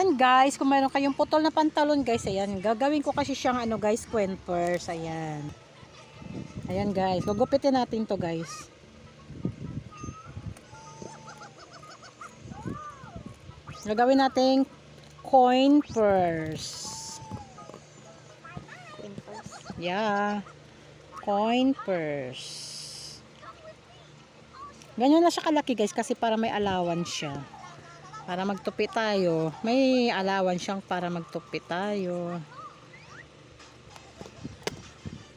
Ayan guys, kung mayroon kayong putol na pantalon guys, ayan. Gagawin ko kasi siyang ano guys, quenters. Ayan. Ayan guys, gugupitin natin to guys. Gagawin natin coin purse. Yeah. Coin purse. Ganyan na siya kalaki guys kasi para may allowance siya. Para magtupi tayo. May allowance siyang para magtupi tayo.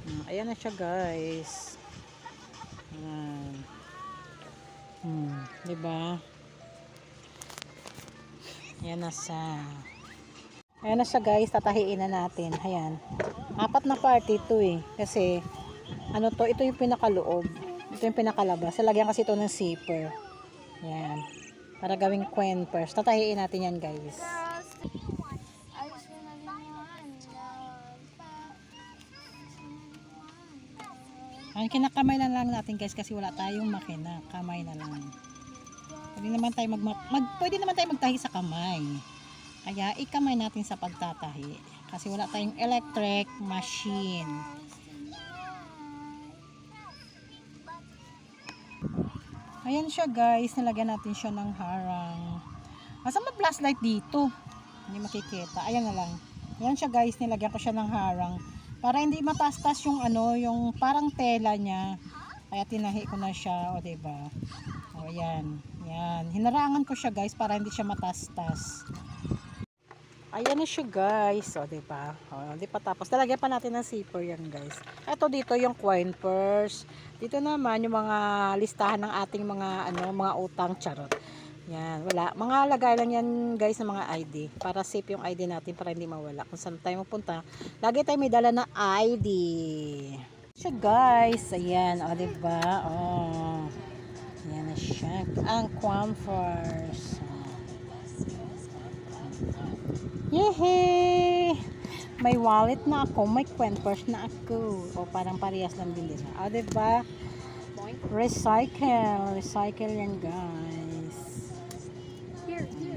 Hmm, Ayan na siya guys. Ayan. Hmm, 'di ba? Ayan na siya. Ayan na siya guys, tatahiin na natin. Ayan. Apat na party ito eh. Kasi, ano to, ito yung pinakaloob. Ito yung pinakalabas. Lalagyan kasi ito ng zipper. Ayan. Para gawing quenters. Tatahiin natin yan guys. Ang kinakamay na lang natin guys kasi wala tayong makina. Kamay na lang. Pwede naman tayo mag, mag pwede naman tayo magtahi sa kamay. Kaya ikamay natin sa pagtatahi. Kasi wala tayong electric machine. Ayan siya guys. Nilagyan natin siya ng harang. Asa may flashlight dito? Hindi makikita. Ayan na lang. Ayan siya guys. Nilagyan ko siya ng harang. Para hindi matastas yung ano, yung parang tela niya. Kaya tinahi ko na siya. O diba? O ayan. Ayan. Hinarangan ko siya guys para hindi siya matastas. Ayan na siya guys. O, di ba? O, di pa tapos. Talagyan pa natin ng zipper yan guys. Ito dito yung coin purse. Dito naman yung mga listahan ng ating mga ano, mga utang charot. Yan, wala. Mga lagay lang yan guys ng mga ID. Para safe yung ID natin para hindi mawala. Kung saan tayo mapunta, lagi tayo may dala na ID. Siya guys. Ayan, o di ba? Oh. Ayan na siya. Ang Quamfors. Yehey! May wallet na ako, may quenters na ako. O parang parehas lang din nila. O, diba? Recycle. Recycle yan, guys. Here, here.